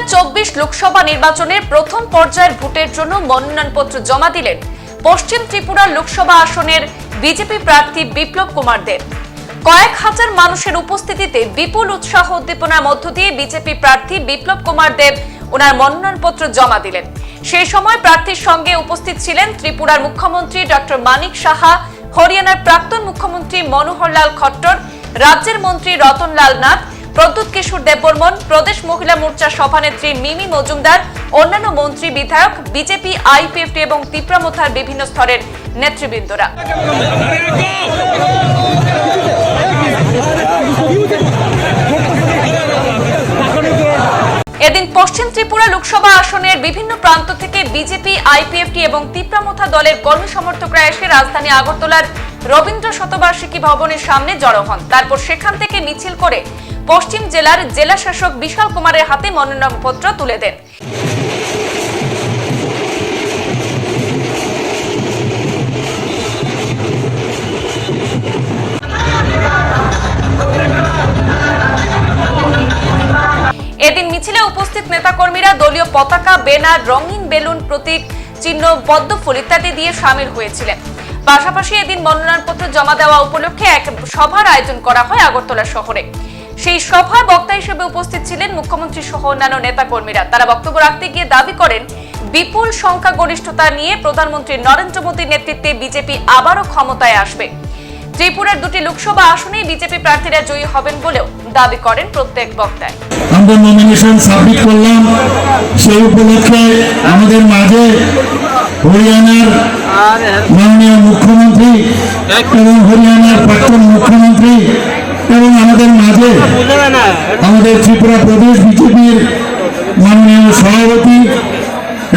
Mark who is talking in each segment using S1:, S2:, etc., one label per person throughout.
S1: লোকসভা নির্বাচনের প্রথম পর্যায়ের ভোটের জন্য মনোনয়নপত্র জমা দিলেন পশ্চিম ত্রিপুরা লোকসভা আসনের বিজেপি প্রার্থী বিপ্লব কুমার দেব। কয়েক হাজার মানুষের উপস্থিতিতে বিপুল উৎসাহ উদ্দীপনার মধ্য দিয়ে বিজেপি প্রার্থী বিপ্লব কুমার দেব ওনার মনোনয়নপত্র জমা দিলেন। সেই সময় প্রার্থীর সঙ্গে উপস্থিত ছিলেন ত্রিপুরার মুখ্যমন্ত্রী ডক্টর মানিক সাহা, হরিয়ানার প্রাক্তন মুখ্যমন্ত্রী মনোহরলাল খট্টর, রাজ্যের মন্ত্রী রতনলাল নাথ প্রদ্যুৎ কিশোর দেববর্মন, প্রদেশ মহিলা মোর্চা সভানেত্রী মিমি মজুমদার, অন্যান্য মন্ত্রী বিধায়ক, বিজেপি, আইপিএফটি এবং তিপ্রামথার বিভিন্ন স্তরের নেতৃবৃন্দরা। পশ্চিম ত্রিপুরা লোকসভা আসনের বিভিন্ন প্রান্ত থেকে বিজেপি আইপিএফটি এবং তিপ্রামথা দলের কর্মী সমর্থকরা এসে রাজধানী আগরতলার রবীন্দ্র শতবার্ষিকী ভবনের সামনে জড়ো হন। তারপর সেখান থেকে মিছিল করে পশ্চিম জেলার জেলা শাসক বিশাল কুমারের হাতে মনোনয়নপত্র তুলে দেন। এদিন মিছিলে উপস্থিত নেতাকর্মীরা দলীয় পতাকা, ব্যানার, রঙিন বেলুন, প্রতীক, চিহ্ন, পদ্মফুল ইত্যাদি দিয়ে সামিল হয়েছিলেন। পাশাপাশি এদিন মনোনয়নপত্র জমা দেওয়া উপলক্ষে এক সভার আয়োজন করা হয় আগরতলা শহরে। সেই সভায় বক্তা হিসেবে উপস্থিত ছিলেন মুখ্যমন্ত্রী সহ অন্যান্য নেতাকর্মীরা। তারা বক্তব্য রাখতে গিয়ে দাবি করেন, বিপুল সংখ্যাগরিষ্ঠতা নিয়ে প্রধানমন্ত্রী নরেন্দ্র মোদীর নেতৃত্বে বিজেপি আবারও ক্ষমতায় আসবে। ত্রিপুরার দুটি লোকসভা আসনেই বিজেপি প্রার্থীরা জয়ী হবেন বলেও দাবি করেন প্রত্যেক বক্তায়।
S2: আমরা নমিনেশন সাবমিট করলাম। সেই উপলক্ষে আমাদের মাঝে হরিয়ানার মাননীয় মুখ্যমন্ত্রী এবং হরিয়ানার প্রাক্তন মুখ্যমন্ত্রী এবং আমাদের মাঝে আমাদের ত্রিপুরা প্রদেশ বিজেপির মাননীয় সভাপতি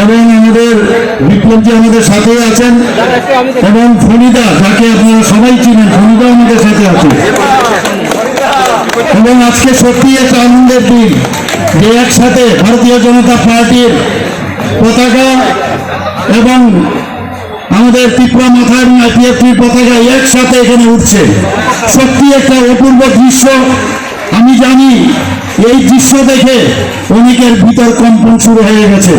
S2: এবং আমাদের বিপ্লবজি আমাদের সাথে আছেন এবং ফরিদা যাকে আপনারা সবাই চিনেন ফরিদা আমাদের সাথে আছে এবং আজকে সত্যি একটা আনন্দের দিন। যে একসাথে ভারতীয় জনতা পার্টির পতাকা এবং আমাদের ত্রিপুরা মাথা এবং পতাকা একসাথে এখানে উঠছে। সত্যি একটা অপূর্ব দৃশ্য। আমি জানি এই দৃশ্য দেখে অনেকের ভিতর কম্পন শুরু হয়ে গেছে।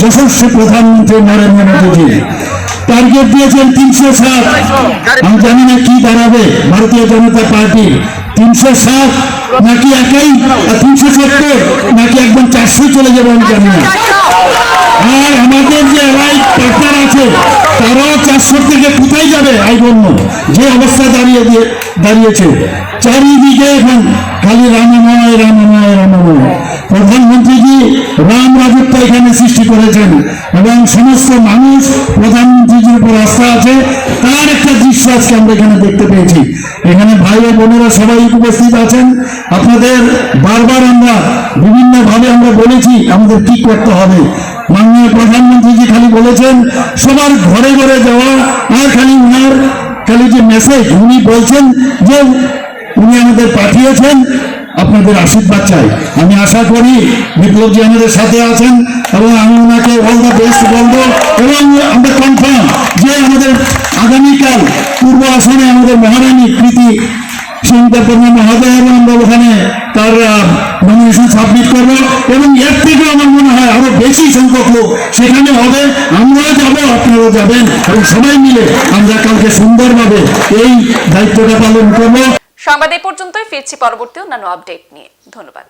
S2: যশস্বী প্রধানমন্ত্রী নরেন্দ্র মোদীজি। টার্গেট দিয়েছেন তিনশো সাত। আমি জানি না কি দাঁড়াবে ভারতীয় জনতা পার্টি। তিনশো সাত নাকি একাই? তিনশো সত্তর নাকি একদম চারশো চলে যাবে আমি জানি না। আর আমাদের যে রাইট পার্টনার আছে, তারাও আই বন্য যে অবস্থা দাঁড়িয়ে দিয়ে দাঁড়িয়েছে, চারিদিকে এখন খালি রামময় রামময় রামময়। প্রধানমন্ত্রীজি রাম রাজত্ব এখানে সৃষ্টি করেছেন এবং সমস্ত মানুষ প্রধানমন্ত্রীজির উপর আস্থা আছে, তার একটা দৃশ্য আজকে আমরা এখানে দেখতে পেয়েছি। এখানে ভাই ও বোনেরা সবাই উপস্থিত আছেন। আপনাদের বারবার আমরা বিভিন্নভাবে আমরা বলেছি আমাদের কি করতে হবে। মাননীয় প্রধানমন্ত্রীজি খালি বলেছেন, সবার ঘরে ঘরে যাওয়া, আর খালি উনার, খালি যে মেসেজ উনি বলছেন যে উনি আমাদের পাঠিয়েছেন, আপনাদের আশীর্বাদ চাই। আমি আশা করি বিপ্লবজি আমাদের সাথে আছেন এবং আমি ওনাকে অল দ্য বেস্ট বলব এবং আমরা কনফার্ম যে আমাদের আগামীকাল পূর্ব আসনে আমাদের মহারানী কৃতি সিংহপূর্ণ মহোদয় এবং আমরা ওখানে তার নমিনেশন সাবমিট করব এবং এর থেকে আমার মনে হয় আরও বেশি সংখ্যক লোক সেখানে হবে। আমরাও যাব, আপনারাও যাবেন এবং সবাই মিলে আমরা কালকে সুন্দরভাবে এই দায়িত্বটা পালন করব।
S1: সংবাদ পর্যন্তই, ফিরছি পরবর্তী অন্যান্য আপডেট নিয়ে। ধন্যবাদ।